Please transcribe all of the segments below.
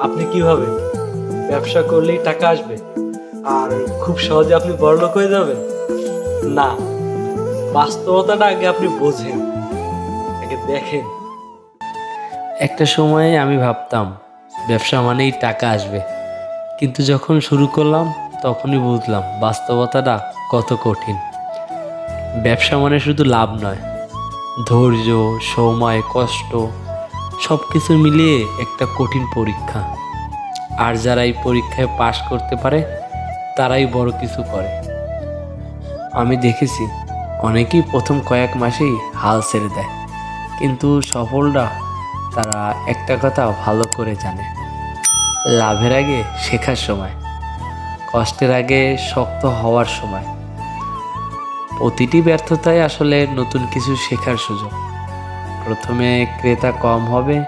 আপনি কি ব্যবসা করলেই টাকা আসবে। আর খুব সহজে আপনি বড়লোক হয়ে যাবেন? না, বাস্তবতাটা আগে আপনি বোঝেন, আগে দেখেন। একটা সময়ে আমি ভাবতাম, ব্যবসা মানেই টাকা আসবে। কিন্তু যখন শুরু করলাম, তখনই বুঝলাম বাস্তবতাটা কত কঠিন। ব্যবসা মানে শুধু লাভ নয়, ধৈর্য, সময়, কষ্ট সব কিছু মিলিয়ে একটা কঠিন পরীক্ষা। আর যারা এই পরীক্ষায় পাশ করতে পারে, তারাই বড় কিছু করে। আমি দেখেছি, অনেকেই প্রথম কয়েক মাসেই হাল ছেড়ে দেয়। কিন্তু সফলরা, তারা একটা কথা ভালো করে জানে। লাভের আগে শেখার সময়, কষ্টের আগে শক্ত হওয়ার সময়। প্রতিটি ব্যর্থতায় আসলে নতুন কিছু শেখার সুযোগ। প্রথমে ক্রেতা কম হবে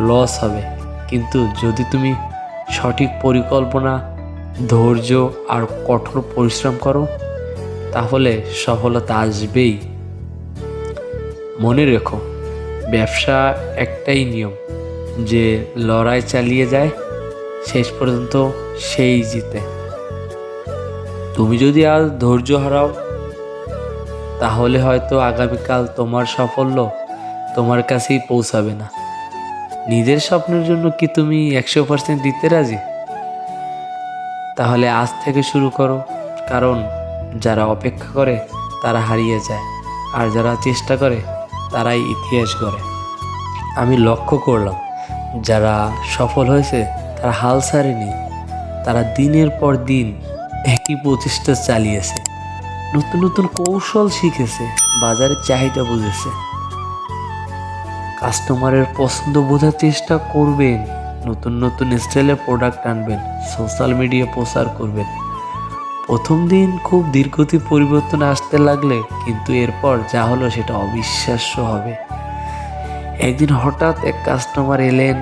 লস হবে। কিন্তু যদি তুমি সঠিক পরিকল্পনা, ধৈর্য আর কঠোর পরিশ্রম করো, তাহলে সফলতা আসবেই। মনে রেখো, ব্যবসা একটাই নিয়ম, যে লড়াই চালিয়ে যায়, শেষ পর্যন্ত সেই জিতে। তুমি যদি আজ ধৈর্য হারাও, তাহলে হয়তো আগামীকাল তোমার সাফল্য তোমার কাছেই পৌঁছাবে না। নিজের স্বপ্নের জন্য কি তুমি একশো পার্সেন্ট দিতে রাজি? তাহলে আজ থেকে শুরু করো, কারণ যারা অপেক্ষা করে, তারা হারিয়ে যায়, আর যারা চেষ্টা করে, তারাই ইতিহাস গড়ে। আমি লক্ষ্য করলাম, যারা সফল হয়েছে, তারা হাল ছাড়েনি, তারা দিনের পর দিন একই প্রচেষ্টা চালিয়েছে, নতুন নতুন কৌশল শিখেছে বাজারের চাহিদা বুঝেছে। কাস্টমারের পছন্দ বোঝার চেষ্টা করবেন, নতুন নতুন স্টাইলের প্রোডাক্ট আনবেন সোশ্যাল মিডিয়া প্রচার করবেন। প্রথম দিন খুব দীর্ঘতি পরিবর্তন আসতে লাগলে কিন্তু এরপর যা হলো সেটা অবিশ্বাস্য হবে। একদিন হঠাৎ এক কাস্টমার এলেন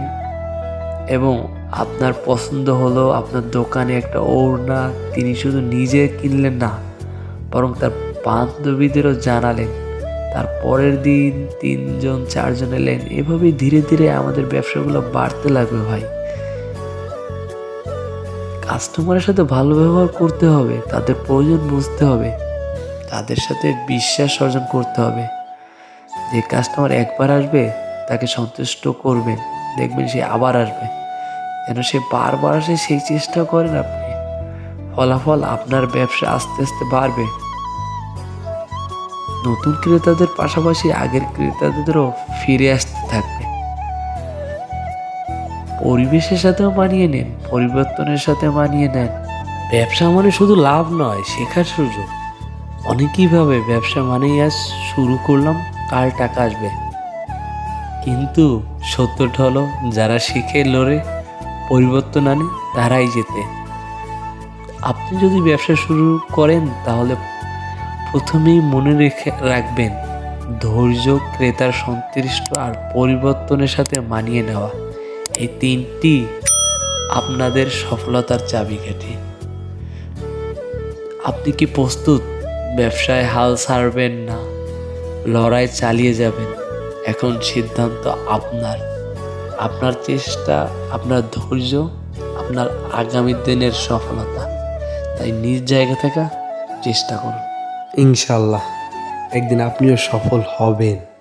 এবং আপনার পছন্দ হলো, আপনার দোকানে একটা ওড়না, তিনি শুধু নিজে কিনলেন না, বরং তার বান্ধবীদেরও জানালেন। তার পরের দিন তিনজন, চারজন এলেন। এভাবেই ধীরে ধীরে আমাদের ব্যবসাগুলো বাড়তে লাগবে ভাই। কাস্টমারের সাথে ভালো ব্যবহার করতে হবে, তাদের প্রয়োজন বুঝতে হবে, তাদের সাথে বিশ্বাস অর্জন করতে হবে। যে কাস্টমার একবার আসবে, তাকে সন্তুষ্ট করবেন দেখবেন সে আবার আসবে। যেন সে বারবার আসে, সেই চেষ্টা করেন আপনি। ফলাফল আপনার ব্যবসা আস্তে আস্তে বাড়বে। নতুন ক্রেতাদের পাশাপাশি আগের ক্রেতাদেরও ফিরে আসতে থাকবে। পরিবেশের সাথেও মানিয়ে নেন, পরিবর্তনের সাথে মানিয়ে নেন। ব্যবসা মানে শুধু লাভ নয়, শেখার সুযোগ। অনেকেই ভাবে ব্যবসা মানেই আজ শুরু করলাম, কাল টাকা আসবে। কিন্তু সত্যটা হলো, যারা শিখে লড়ে, পরিবর্তন আনে, তারাই যেতে আপনি যদি ব্যবসা শুরু করেন, তাহলে প্রথমেই মনে রেখে রাখবেন, ধৈর্য, ক্রেতার সন্তুষ্ট আর পরিবর্তনের সাথে মানিয়ে নেওয়া। এই তিনটি আপনাদের সফলতার চাবিকাঠি। আপনি কি প্রস্তুত? ব্যবসায় হাল ছাড়বেন না, লড়াই চালিয়ে যাবেন। এখন সিদ্ধান্ত আপনার। আপনার চেষ্টা, আপনার ধৈর্য, আপনার আগামী দিনের সফলতা। তাই নিজ জায়গা থেকে চেষ্টা করুন। ইনশাল্লাহ একদিন আপনিও সফল হবেন।